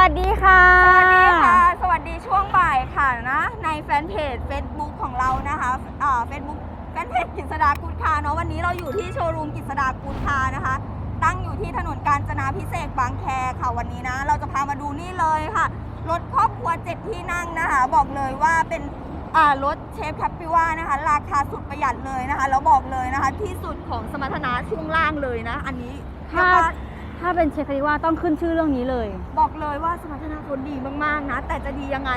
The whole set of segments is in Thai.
วัสดีค่ะ สวัสดีค่ะ สวัสดีช่วงบ่ายค่ะนะ ในแฟนเพจ Facebook ของเรานะคะอ่าเฟซบุ๊กแฟนเพจกิษดากูดคาเนาะวันนี้เราอยู่ที่โชว์รูมกิษดากูดคานะคะ ตั้งอยู่ที่ถนนกาญจนาพิเศษบางแคค่ะวันนี้นะ เราจะพามาดูนี่เลยค่ะ รถครอบครัวเจ็ดที่นั่งนะคะ บอกเลยว่าเป็นอ่ารถเชฟแคปปิว่านะคะ ราคาสุดประหยัดเลยนะคะ แล้วบอกเลยนะคะ ที่สุดของสมรรถนะช่วงล่างเลยนะ อันนี้ถ้า ถ้าเป็นเชฟคาริว่าต้องขึ้นชื่อเรื่องนี้เลย บอกเลยว่าสมรรถนะคนดีมากๆนะ แต่จะดียังไง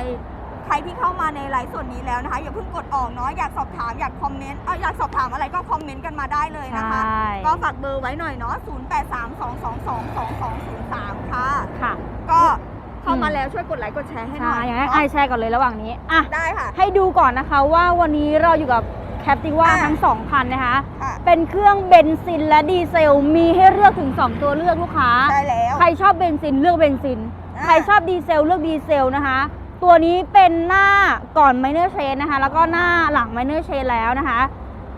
ใครที่เข้ามาในไลฟ์สดนี้แล้วนะคะ อย่าเพิ่งกดออกเนาะอยากสอบถามอยากคอมเมนต์เอออยากสอบถามอะไรก็คอมเมนต์กันมาได้เลยนะคะ ใช่ ก็ฝากเบอร์ไว้หน่อยเนาะ 0 8 3 2 2 2 2 2 0 3 ค่ะ ค่ะ ก็เข้ามาแล้วช่วยกดไลค์กดแชร์ให้หใช่น่อยอย่างนั้นเนาะไอแชร์ก่อนเลยระหว่างนี้อะ ได้ค่ะ ให้ดูก่อนนะคะว่าวันนี้เราอยู่กับ แคปติว่าอะ ทั้ง2คันนะคะ ค่ะ เป็นเครื่องเบนซินและดีเซล มีให้เลือกถึง 2 ตัวเลือกลูกค้าได้แล้ว ใครชอบเบนซินเลือกเบนซิน อะ ใครชอบดีเซลเลือกดีเซลนะคะ ตัวนี้เป็นหน้าก่อนไมเนอร์เชนนะคะ แล้วก็หน้าหลังไมเนอร์เชนแล้วนะคะ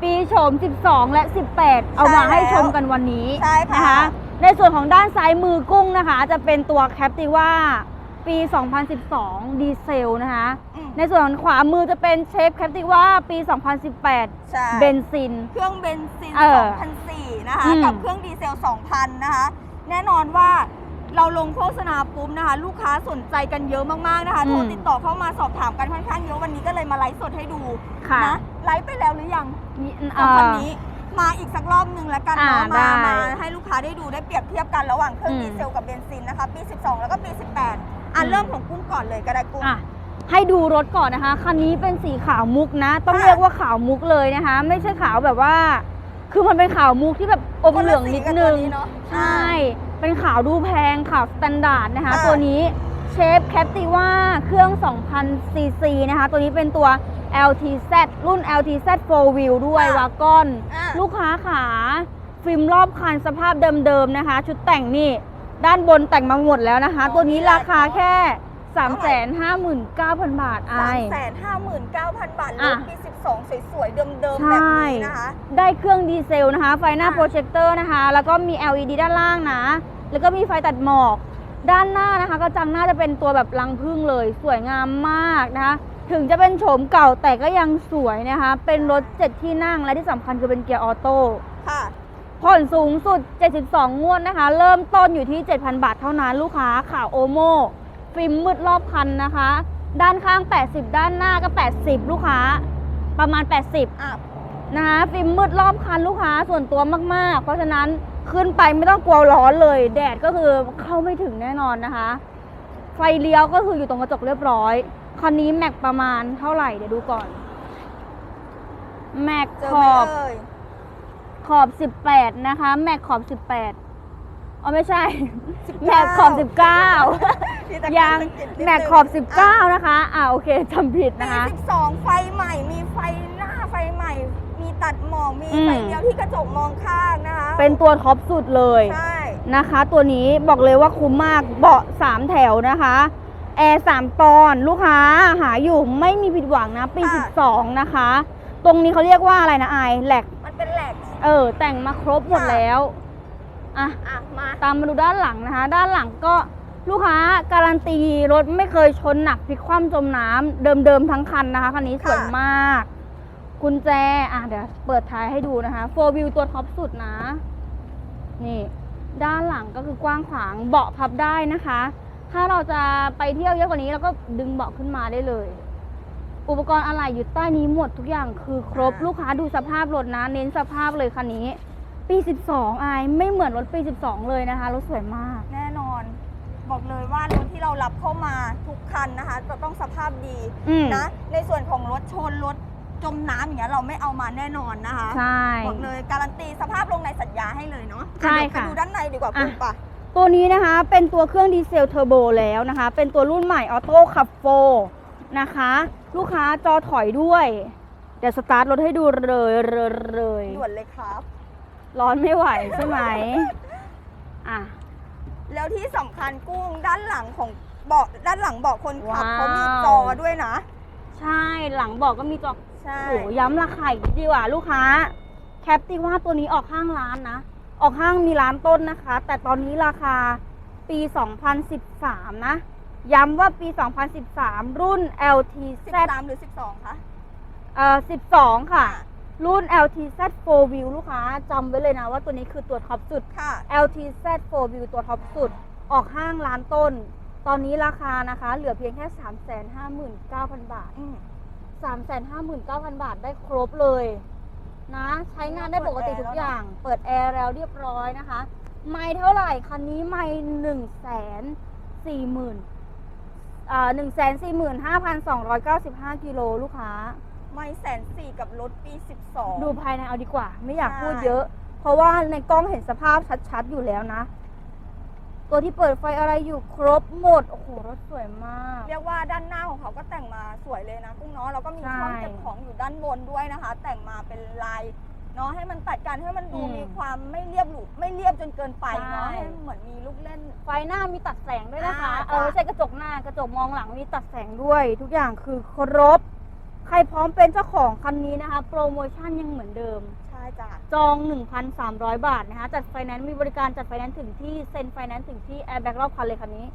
ปีโฉม 12 และ 18 เอามาให้ชมกันวันนี้ใช่ค่ะ นะคะ ในส่วนของด้านซ้ายมือกุ้งนะคะ จะเป็นตัวแคปติว่า ปี 2012 ดีเซลนะคะ อืม ในส่วนของขวามือจะเป็นเชฟแคปติว่าปี 2018 ใช่เบนซิน เครื่องเบนซินเออ2004นะคะ อืม กับเครื่องดีเซล 2,000 นะคะ แน่นอนว่าเราลงโฆษณาปุ๊บนะคะ ลูกค้าสนใจกันเยอะมากๆนะคะอืมโทรติดต่อเข้ามาสอบถามกันค่อนข้างเยอะวันนี้ก็เลยมาไลฟ์สดให้ดูค่ะนะไลฟ์ไปแล้วหรือยังมีสองเอ่คันอนี้ มาอีกสักรอบหนึ่งแล้วกันอ่าเนาะมาได้มาให้ลูกค้าได้ดูได้เปรียบเทียบกันระหว่างเครื่องอืม ดีเซลกับเบนซินนะคะ ปี 12 แล้วก็ปี 18 อะอืมเริ่มของกุ้งก่อนเลยก็ได้กุ้ง อะให้ดูรถก่อนนะคะ คันนี้เป็นสีขาวมุกนะ ต้องค่ะเรียกว่าขาวมุกเลยนะคะ ไม่ใช่ขาวแบบว่า คือมันเป็นขาวมุกที่แบบอมเหลืองนิดนึงคละสีกับตัวเนาะใช่ เป็นขาวดูแพงขาวสแตนดาร์ดนะคะค่ะตัวนี้เชฟแคปติว่าเครื่อง 2,000 ซีซีนะคะ ตัวนี้เป็นตัว LTZ รุ่น LTZ 4 wheel ด้วยวากอนอะลูกค้าขาฟิล์มรอบคันสภาพเดิมๆนะคะ ชุดแต่งนี่ ด้านบนแต่งมาหมดแล้วนะคะ ตัวนี้ราคาแค่ 359,000 บาทไอ สามแสนห้าหมื่นเก้าพันบาทรอะ ถปี12สวยๆ เดิมๆใช่แบบนี้นะคะ ได้เครื่องดีเซลนะคะ ไฟหน้าอะ โปรเจคเตอร์นะคะ แล้วก็มี LED ด้านล่างนะ แล้วก็มีไฟตัดหมอก ด้านหน้านะคะก็จังหน้าจะเป็นตัวแบบรังพึ่งเลย สวยงามมากนะคะ ถึงจะเป็นโฉมเก่าแต่ก็ยังสวยนะคะ เป็นรถ 7 ที่นั่งและที่สำคัญคือเป็นเกียร์ออโต้ ค่ะ ผ่อนสูงสุด 72 งวดนะคะ เริ่มต้นอยู่ที่ 7,000 บาทเท่านั้นลูกค้าข่าวโอโมฟิล์มมืดรอบคันนะคะ ด้านข้าง 80 ด้านหน้าก็ 80 ลูกค้า ประมาณ 80อะนะคะฟิล์มมืดรอบคันลูกค้าส่วนตัวมากๆ เพราะฉะนั้นขึ้นไปไม่ต้องกลัวร้อนเลย แดดก็คือเข้าไม่ถึงแน่นอนนะคะ ไฟเลี้ยวก็คืออยู่ตรงกระจกเรียบร้อย คันนี้แม็กประมาณเท่าไหร่เดี๋ยวดูก่อน แม็กเจอขไหมอบเอ่ย ขอบ 18 นะคะ แม็กขอบ 18อ๋อไม่ใช่19แม็กขอบที่ตะ19การยังสะกิดนิดนึง แม็กขอบอะ19 นะคะ อ่าโอเคจำผิดปีนะคะ12 ไฟใหม่ มีไฟหน้าไฟใหม่ มีตัดหมอก มีอืม ไฟเลี้ยวที่กระจกมองข้างนะคะเป็นตัวท็อปสุดเลย ใช่ นะคะ ตัวนี้บอกเลยว่าคุ้มมากเบาะ 3 แถวนะคะแอร์3ตอนลูกค้าหาอยู่ไม่มีผิดหวังนะ ปี12 นะคะ ตรงนี้เขาเรียกว่าอะไรนะไอแหลกมันเป็นแหลก เออแต่งมาครบหมดค่ะแล้วอะอะมาตามมาดูด้านหลังนะคะ ด้านหลังก็ลูกค้าการันตีรถไม่เคยชนหนักพลิกคว่ำจมน้ำเดิมๆทั้งคันนะคะคันนี้สวยค่ะมากกุญแจอะเดี๋ยวเปิดท้ายให้ดูนะคะโฟวิวตัวท็อปสุดนะ นี่ ด้านหลังก็คือกว้างขวางเบาะพับได้นะคะ ถ้าเราจะไปเที่ยวเยอะกว่านี้เราก็ดึงเบาะขึ้นมาได้เลย อุปกรณ์อะไรอยู่ใต้นี้หมดทุกอย่างคือครบอ่าลูกค้าดูสภาพรถนะ เน้นสภาพเลยคันนี้ ปี 12อายไม่เหมือนรถปี 12 เลยนะคะรถสวยมาก แน่นอน บอกเลยว่ารถที่เรารับเข้ามาทุกคันนะคะ จะต้องสภาพดีอืม นะ ในส่วนของรถชนรถจมน้ำอย่างเงี้ยเราไม่เอามาแน่นอนนะคะ ใช่ บอกเลยการันตีสภาพลงในสัญญาให้เลยเนาะใช่เดี๋ยวค่ะไปดูด้านในดีกว่าอะ คุณปะตัวนี้นะคะเป็นตัวเครื่องดีเซลเทอร์โบแล้วนะคะ เป็นตัวรุ่นใหม่ออโต้ขับโฟ นะคะ ลูกค้าจอถอยด้วย เดี๋ยวสตาร์ทรถให้ดูเลยเลยเลยด่วนเลยครับ ร้อนไม่ไหวใช่ไหมอะแล้วที่สำคัญกุ้งด้านหลังของเบาะด้านหลังเบาะคนขับว้าว เขามีจอด้วยนะ ใช่หลังบอกก็มีจอใช่ โอ้โหย้ำราคาอีกดีกว่าลูกค้า แคปติว่าตัวนี้ออกห้างร้านนะ ออกห้างมีร้านต้นนะคะ แต่ตอนนี้ราคาปี 2013 นะ ย้ำว่าปี 2013 รุ่น LTZ 13 หรือ 12 คะ เอ่อ12 ค่ะ รุ่น LTZ 4 View ลูกค้าจำไว้เลยนะว่าตัวนี้คือตัวท็อปสุด ค่ะ LTZ 4 View ตัวท็อปสุด ออกห้างล้านต้น ตอนนี้ราคานะคะ เหลือเพียงแค่ 359,000 บาท อืม 359,000 บาทได้ครบเลย นะ ใช้งานได้ปกติทุกอย่าง เปิดแอร์แล้วเรียบร้อยนะคะ ไม่เท่าไหร่ คันนี้ไม่หนึ่งแสนสี่หมื่นอ่า หนึ่งแสนสี่หมื่นห้าพันสองร้อยเก้าสิบห้ากิโลลูกค้า ไม่แสนสี่กับรถปี12ดูภายในเอาดีกว่า ไม่อยากใช่พูดเยอะ เพราะว่าในกล้องเห็นสภาพชัดๆอยู่แล้วนะ ตัวที่เปิดไฟอะไรอยู่ครบหมด โอ้โห รถสวยมาก เรียกว่าด้านหน้าของเขาก็แต่งมาสวยเลยนะกุ้งเนาะแล้วก็มีใช่ช่องเก็บของอยู่ด้านบนด้วยนะคะ แต่งมาเป็นลาย เนาะให้มันตัดกันให้มันดูอืม มีความไม่เรียบหรูไม่เรียบจนเกินไปเนาะใช่ ให้เหมือนมีลูกเล่น ไฟหน้ามีตัดแสงด้วยนะคะ อ่า เออไม่ใช่กระจกหน้ากระจกมองหลังมีตัดแสงด้วย ทุกอย่างคือครบ ใครพร้อมเป็นเจ้าของคันนี้นะคะ โปรโมชั่นยังเหมือนเดิม ใช่จ้ะจอง 1,300 บาทนะคะ จัดไฟแนนซ์มีบริการจัดไฟแนนซ์ถึงที่ เซ็นไฟแนนซ์ถึงที่แอร์แบ็กรอบคันเลยคันนี้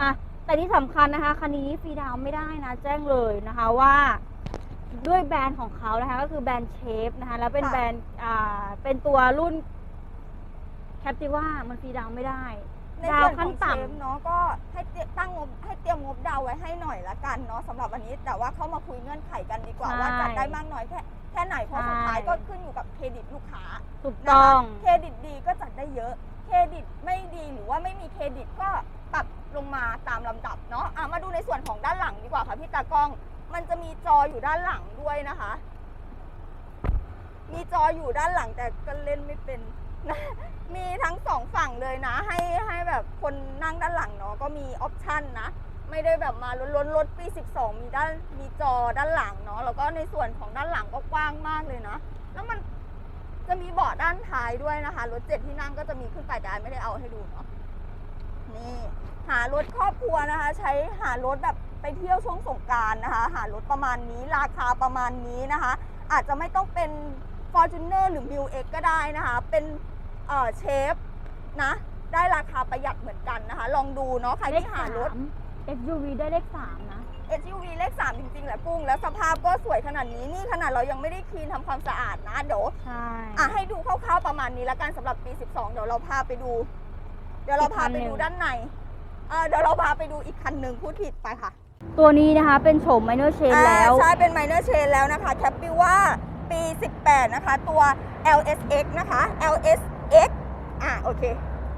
อะ แต่ที่สำคัญนะคะ คันนี้ฟรีดาวน์ไม่ได้นะ แจ้งเลยนะคะว่า ด้วยแบรนด์ของเขานะคะ ก็คือแบรนด์เชฟนะคะ แล้วเป็นแบรนด์อ่าเป็นตัวรุ่นแคปติว่ามันฟรีดาวน์ไม่ได้ ในดาวส่วนขขั้อนงเชต่ฟเนาะก็ให้เตรียตั้งงบให้เตรียมงบดาวไว้ให้หน่อยละกันเนาะสำหรับวันนี้ แต่ว่าเข้ามาคุยเงื่อนไขกันดีกว่าใช่ว่าจัดได้มากน้อยแค่แค่ไหนเพราะใช่ สุดท้ายก็ขึ้นอยู่กับเครดิตลูกค้าำถูกนะคะต้องเครดิตดีก็จัดได้เยอะ เครดิตไม่ดีหรือว่าไม่มีเครดิตก็ปรับลงมาตามลำดับเนาะอะมาดูในส่วนของด้านหลังดีกว่าค่ะพี่ตากล้อง มันจะมีจออยู่ด้านหลังด้วยนะคะ มีจออยู่ด้านหลังแต่ก็เล่นไม่เป็นนะมีทั้งสองฝั่งเลยนะ ให้ให้แบบคนนั่งด้านหลังเนาะก็มีออปชันนะ ไม่ได้แบบมาล้นรถปี 12 มีด้านมีจอด้านหลังเนาะแล้วก็ในส่วนของด้านหลังก็กว้างมากเลยนะ แล้วมันจะมีเบาะด้านท้ายด้วยนะคะ รถเจ็ดที่นั่งก็จะมีขึ้นไปแต่ไม่ได้เอาให้ดูเนาะนี่หารถครอบครัวนะคะ ใช้หารถแบบ ไปเที่ยวช่วงสงกรารนะคะหารถประมาณนี้ราคาประมาณนี้นะคะ อาจจะไม่ต้องเป็น f o r t u n e r หรือ m i l X ก็ได้นะคะ เป็นเอ่อเชฟนะได้ราคาประหยัดเหมือนกันนะคะ ลองดูเนาะใครเลขที่หารถสาม SUV ได้เลขสามนะ SUV เลข 3 จริงๆแหละกุ้ง แล้วสภาพก็สวยขนาดนี้นี่ขนาดเรายังไม่ได้คลีนทำความสะอาดนะเดี๋ยวใช่ อะให้ดูคร่าวๆประมาณนี้แล้วกันสำหรับปี 12 เดี๋ยวเราพาไปดู เดี๋ยวเราพาไปดูด้านในเออเดี๋ยวเราพาไปดูอีกคันหนึ่งพูดผิดไปค่ะ ตัวนี้นะคะเป็นโฉม minor change แล้วอ่าใช่เป็น minor change แล้วนะคะแคปปิว่าปี 18 นะคะ ตัว LSX นะคะ LSX อะโอเค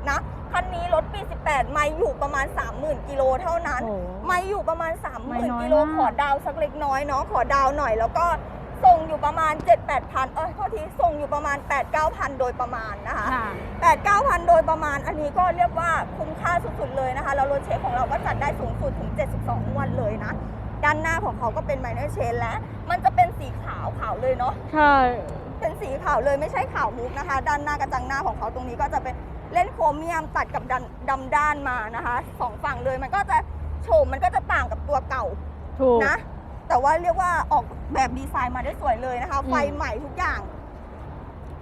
นะคันนี้รถปี 18 ไม่อยู่ประมาณ 30,000 กิโลเท่านั้นโอ้ไม่อยู่ประมาณไม่น้อย30,000 กิโลมากขอดาวสักเล็กน้อยเนาะขอดาวหน่อยแล้วก็ ส่งอยู่ประมาณ 7-8พันเออโทษทีส่งอยู่ประมาณ 8-9พันโดยประมาณนะคะค่ะ 8 9 0 0โดยประมาณอันนี้ก็เรียกว่าคุ้มค่าสุดๆเลยนะคะแล้วรถเชฟของเราก็จัดได้สูงสุดถึง 72งวดเลยนะ ด้านหน้าของเขาก็เป็นไมเนอร์เชนแล้ว มันจะเป็นสีขาวขาวเลยเนาะ ใช่ เป็นสีขาวเลยไม่ใช่ขาวมุกนะคะ ด้านหน้ากระจังหน้าของเขาตรงนี้ก็จะเป็นเล่นโครเมียมตัดกับดำดำด้านมานะคะสองฝั่งเลยมันก็จะโฉมมันก็จะต่างกับตัวเก่าถูก นะ แต่ว่าเรียกว่าออกแบบดีไซน์มาได้สวยเลยนะคะอืมไฟใหม่ทุกอย่าง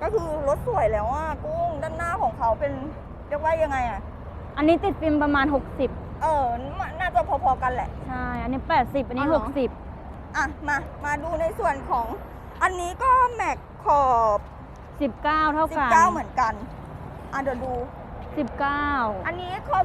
ก็คือรถสวยแล้วอะกุ้งด้านหน้าของเขาเป็นเรียกว่ายังไงอะ อันนี้ติดฟิล์มประมาณ 60 เออ น่าจะพอๆกันแหละ ใช่ อันนี้ 80 อันนี้ อ๋อเหรอ 60 อะ มา มาดูในส่วนของ อันนี้ก็แม็กขอบ 19 เท่ากัน19 เหมือนกัน อะเดี๋ยวดู 19 อันนี้ขอบ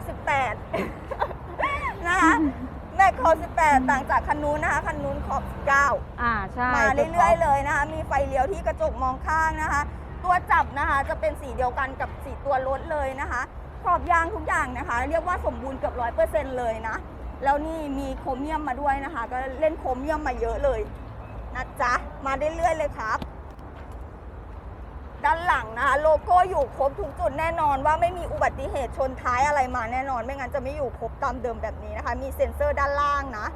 18 นะคะแม็ กขอบ18 ต่างจากคันนู้นนะคะ คันนู้นขอบ19อ่าใช่มาเรื่อยๆเลยนะคะ มีไฟเลี้ยวที่กระจกมองข้างนะคะ ตัวจับนะคะจะเป็นสีเดียวกันกับสีตัวรถเลยนะคะ ขอบยางทุกอย่างนะคะ เรียกว่าสมบูรณ์เกือบร้อยเปอร์เซ็นต์เลยนะ แล้วนี่มีโครเมียมมาด้วยนะคะ ก็เล่นโครเมียมมาเยอะเลยนะจ๊ะ มาเรื่อยๆเลยครับด้าน หลังนะคะโลโก้อยู่ครบทุกจุดแน่นอนว่าไม่มีอุบัติเหตุชนท้ายอะไรมาแน่นอน ไม่งั้นจะไม่อยู่ครบตามเดิมแบบนี้นะคะ มีเซ็นเซอร์ด้านล่างนะ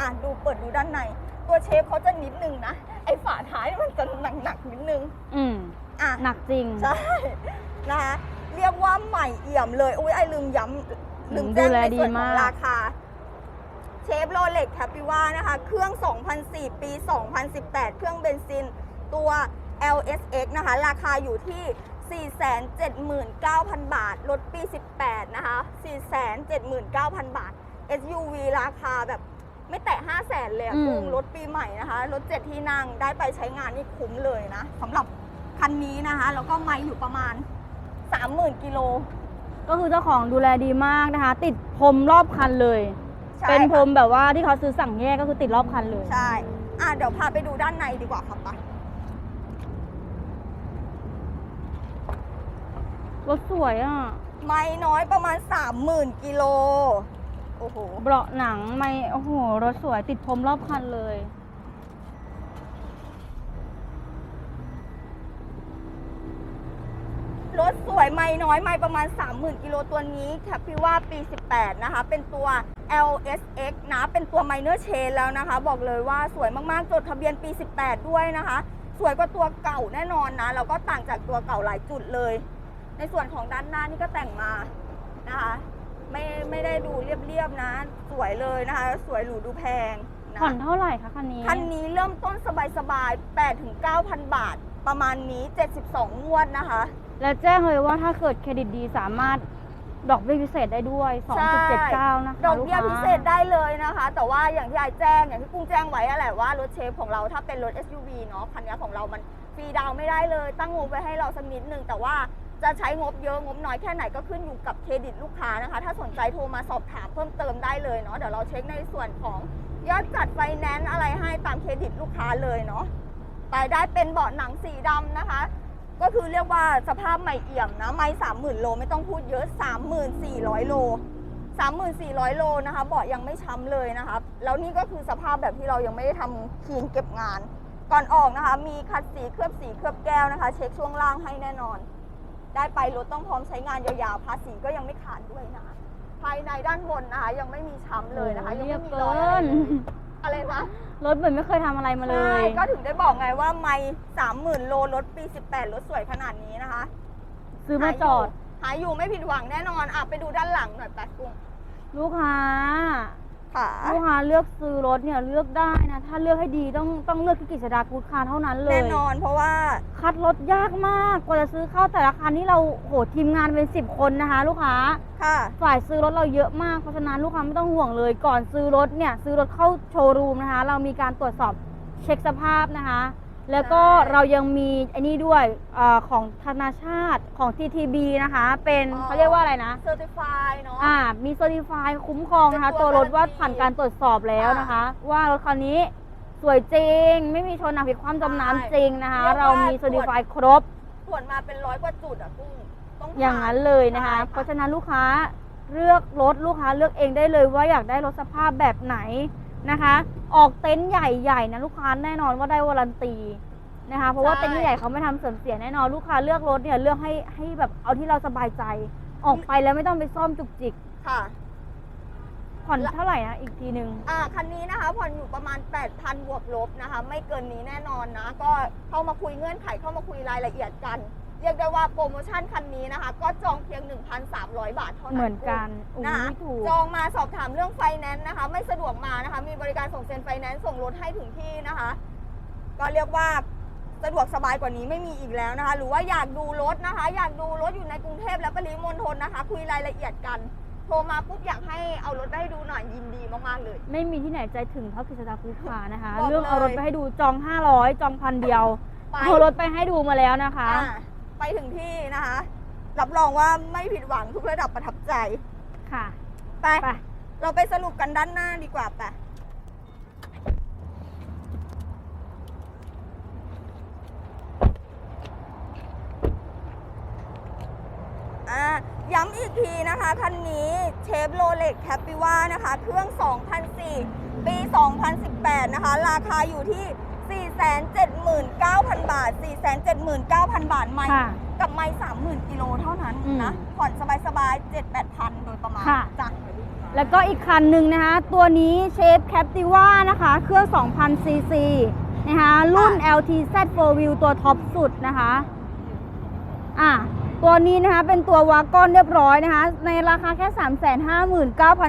อะดูเปิดดูด้านใน ตัวเชฟเขาจะนิดนึงนะ ไอฝาท้ายมันจะหนักๆนิดนึง อืมอะหนักจริง ใช่นะคะเรียกว่าใหม่เอี่ยมเลยอุ้ยไอลืมย้ำลืมแจ้งดูแลในส่วนดีของมากราคาเชฟโรเล็กแคปิว่านะคะ เครื่อง 2004 ปี 2018 เครื่องเบนซิน ตัว LSX นะคะ ราคาอยู่ที่ 479,000 บาท รถปี 18 นะคะ 479,000 บาท SUV ราคาแบบไม่แตะ 5 0 0แสนเลยอะอืมกุ้งรถปีใหม่นะคะ รถเจ็ดที่นั่งได้ไปใช้งานนี่คุ้มเลยนะสำหรับคันนี้นะคะ แล้วก็ไม่อยู่ประมาณ 30,000กิโล ก็คือเจ้าของดูแลดีมากนะคะ ติดพรมรอบคันเลย ใช่เป็นพรค่ะมแบบว่าที่เขาซื้อสั่งแยกก็คือติดรอบคันเลย ใช่ อะเดี๋ยวพาไปดูด้านในดีกว่าครับป รถสวยอะ ไม่น้อยประมาณ 30,000กิโล โอ้โห เบาะหนังไม่โอ้โห รถสวยติดพรมรอบคันเลย รถสวยไม่น้อยไม่ประมาณ 30,000กิโลตัวนี้แคปพิว่าปี 18 นะคะ เป็นตัว LSX นะ เป็นตัว minor chain แล้วนะคะ บอกเลยว่าสวยมาก ๆ จดทะเบียนปี 18 ด้วยนะคะ สวยกว่าตัวเก่าแน่นอนนะ แล้วก็ต่างจากตัวเก่าหลายจุดเลย ในส่วนของด้านหน้านี่ก็แต่งมานะคะไม่ไม่ได้ดูเรียบๆนะ สวยเลยนะคะ สวยหรูดูแพงนะผ่อนเท่าไหร่คะคันนี้ คันนี้เริ่มต้นสบายๆ8ถึง9,000 บาท ประมาณนี้ 72 งวดนะคะ และแจ้งเลยว่าถ้าเกิดเครดิตดีสามารถดอกเบี้ยพิเศษได้ด้วย2.79 นะคะดอกเบี้ยลูพิค้า เศษได้เลยนะคะ แต่ว่าอย่างที่ไอายแจ้งอย่างที่กุ้งแจ้งไว้อะแหละว่ารถเชฟของเราถ้าเป็นรถ SUV เนาะคันนี้ของเรามันฟรีดาวน์ไม่ได้เลย ตั้งงบไว้ให้เราสักนิดหนึ่งแต่ว่า จะใช้งบเยอะงบน้อยแค่ไหนก็ขึ้นอยู่กับเครดิตลูกค้านะคะ ถ้าสนใจโทรมาสอบถามเพิ่มเติมได้เลยเนาะเดี๋ยวเราเช็คในส่วนของยอดจัดไฟแนนซ์อะไรให้ตามเครดิตลูกค้าเลยเนาะไปได้เป็นเบาะหนังสีดำนะคะ ก็คือเรียกว่าสภาพใหม่เอี่ยมนะไม่สามหมื่นโลไม่ต้องพูดเยอะสามหมื่นสี่ร้อยโลสามหมื่นสี่ร้อยโลนะคะเบาะยังไม่ช้ำเลยนะคะแล้วนี่ก็คือสภาพแบบที่เรายังไม่ได้ทำคลีนเก็บงาน ก่อนออกนะคะ มีคัดสีเคลือบสีเคลือบแก้วนะคะ เช็คช่วงล่างให้แน่นอน ได้ไปรถต้องพร้อมใช้งานยาวๆ ภาษีก็ยังไม่ขาดด้วยนะคะภายในด้านบนนะคะยังไม่มีช้ำเลยนะคะ ยังเรียไม่บมีรอยเกิอะไรนเลยอะไรนะ รถเหมือนไม่เคยทำอะไรมาเลใช่ย ก็ถึงได้บอกไงว่าไม่สามหมื่นโลรถปี 18 รถสวยขนาดนี้นะคะซื้อมาจอด หาอยู่ไม่ผิดหวังแน่นอนอะไปดูด้านหลังหน่อยแป๊บกุ้งลูกค้า ค่ะลูกค้าเลือกซื้อรถเนี่ยเลือกได้นะ ถ้าเลือกให้ดีต้องต้องเลือกที่กิจดากูดคาร์เท่านั้นเลย แน่นอนเพราะว่าคัดรถยากมากกว่าจะซื้อเข้าแต่ละคันนี่เราโหทีมงานเป็นสิบคนนะคะ ลูกค้าค่ะฝ่ายซื้อรถเราเยอะมากเพราะฉะนั้นลูกค้าไม่ต้องห่วงเลย ก่อนซื้อรถเนี่ยซื้อรถเข้าโชว์รูมนะคะ เรามีการตรวจสอบเช็คสภาพนะคะ แล้วก็ใช่เรายังมีไอ้นี่ด้วยเออของธนาชาติของ TTB นะคะ เป็นเขาเรียกว่าอะไรนะ เซอร์ติฟายเนาะ อ่า มีเซอร์ติฟายคุ้มครองนะคะ เป็นตัตัววรถว่าการันตีผ่านการตรวจสอบแล้วนะคะ ว่ารถคันนี้สวยจริง ไม่มีชนหนักผิดความจมน้ำจริงนะคะ เรียกว่า เรามีเซอร์ติฟายครบตรวจมาเป็นร้อยกว่าจุดอะกุ้งต้องผ่ อย่างนั้นเลยนะคะ ใช่เพราะฉะนั้นลูกค้าเลือกรถลูกค้าเลือกเองได้เลยว่าอยากได้รถสภาพแบบไหน นะคะ ออกเต็นท์ใหญ่ๆนะลูกค้าแน่นอนว่าได้วารันตีนะคะ เพราะว่าเต็นท์ใหญ่ๆเขาไม่ทำเสื่อมเสียแน่นอนลูกค้าเลือกรถเนี่ยเลือกให้ให้แบบเอาที่เราสบายใจ ออกไปแล้วไม่ต้องไปซ่อมจุกจิกค่ะ ผ่อนเท่าไหร่นะอีกทีหนึ่งอ่าคันนี้นะคะผ่อนอยู่ประมาณ 8,000บวกลบนะคะ ไม่เกินนี้แน่นอนนะ ก็เข้ามาคุยเงื่อนไขเข้ามาคุยรายละเอียดกันเรียกได้ว่าโปรโมชั่นคันนี้นะคะ ก็จองเพียง 1,300 บาทเท่านั้นเหมือนกันอุ้นะคะยถูกจองมาสอบถามเรื่องไฟแนนซ์นะคะ ไม่สะดวกมานะคะ มีบริการส่งเซ็นไฟแนนซ์ส่งรถให้ถึงที่นะคะ ก็เรียกว่าสะดวกสบายกว่านี้ไม่มีอีกแล้วนะคะ หรือว่าอยากดูรถนะคะ อยากดูรถอยู่ในกรุงเทพและปริมณฑลนะคะ คุยรายละเอียดกันโทรมาปุ๊บอยากให้เอารถไปให้ดูหน่อยยินดีมากๆเลย ไม่มีที่ไหนใจถึงเท่ากิจการคูคานะคะบอกเลยเรื่องเอารถไปให้ดูจอง 500 จองพันเดียวไปเอารถไปให้ดูมาแล้วนะคะอ่า ไปถึงที่นะคะ รับรองว่าไม่ผิดหวังทุกระดับประทับใจ ค่ะ ไปไป เราไปสรุปกันด้านหน้าดีกว่าไปอ่าย้ำอีกทีนะคะ คันนี้เชฟโรเล็กแคปปิว่านะคะ เครื่อง 2004 ปี 2018 นะคะ ราคาอยู่ที่ 479,000 บาท 479,000 บาทไม่ค่ะ กับไม่30,000 กิโลเท่านั้นอืมนะผ่อนสบายๆ 7-8,000 โดยประมาณค่ะ จ้ะ แล้วก็อีกคันหนึ่งนะคะ ตัวนี้เชฟแคปติว่านะคะ เครื่อง2,000ซีซีนะคะรุ่น LTZ 4 Wheel ตัวท็อปสุดนะคะอะตัวนี้นะคะเป็นตัววากอนเรียบร้อยนะคะ ในราคาแค่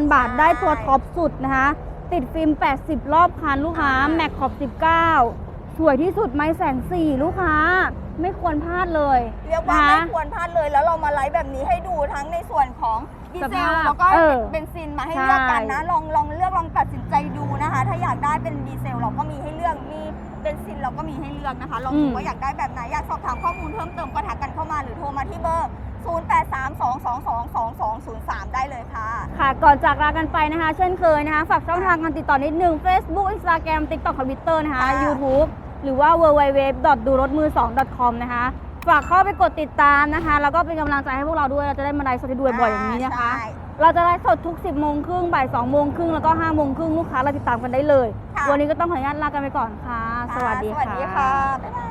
359,000 บาทใช่ ได้ตัวท็อปสุดนะคะ ติดฟิล์ม 80 รอบคันลูกค้าอ่าแม็กขอบ 19 สวยที่สุดไม่แสนสี่ลูกค้า ไม่ควรพลาดเลยเรียกว่านะไม่ควรพลาดเลยแล้วเรามาไลฟ์แบบนี้ให้ดูทั้งในส่วนของดีเซสลภาพแล้วก็เออเบนซินมาให้เลือกกันนะ ใช่ ลองลองเลือกลองตัดสินใจดูนะคะ ถ้าอยากได้เป็นดีเซลเราก็มีให้เลือกมีเบนซินเราก็มีให้เลือกนะคะลองดูว่าอยากได้แบบไหนอยากสอบถามข้อมูลเพิ่มเติมก็ทักกันเข้ามาหรือโทรมาที่เบอร์ 0832222203 ได้เลยค่ะ ค่ะก่อนจากลากันไปนะคะ เช่นเคยนะคะ ฝากช่องทางการติดต่อนิดนึง Facebook Instagram TikTok Twitter นะคะ ค่ะ YouTube หรือว่า www ดูรถมือ2 com นะคะ ฝากเข้าไปกดติดตามนะคะ แล้วก็เป็นกำลังใจให้พวกเราด้วย เราจะได้มาไลฟ์สดให้ดูบ่อยๆอย่างนี้นะคะ ใช่ เราจะไลฟ์สดทุก 10โมงครึ่งบ่าย2โมงครึ่งแล้วก็5โมงครึ่งลูกค้าเราติดตามกันได้เลย ค่ะ วันนี้ก็ต้องขออนุญาตลากันไปก่อนค่ะ สวัสดี สวัสดีค่ะค่ะบ๊ายบาย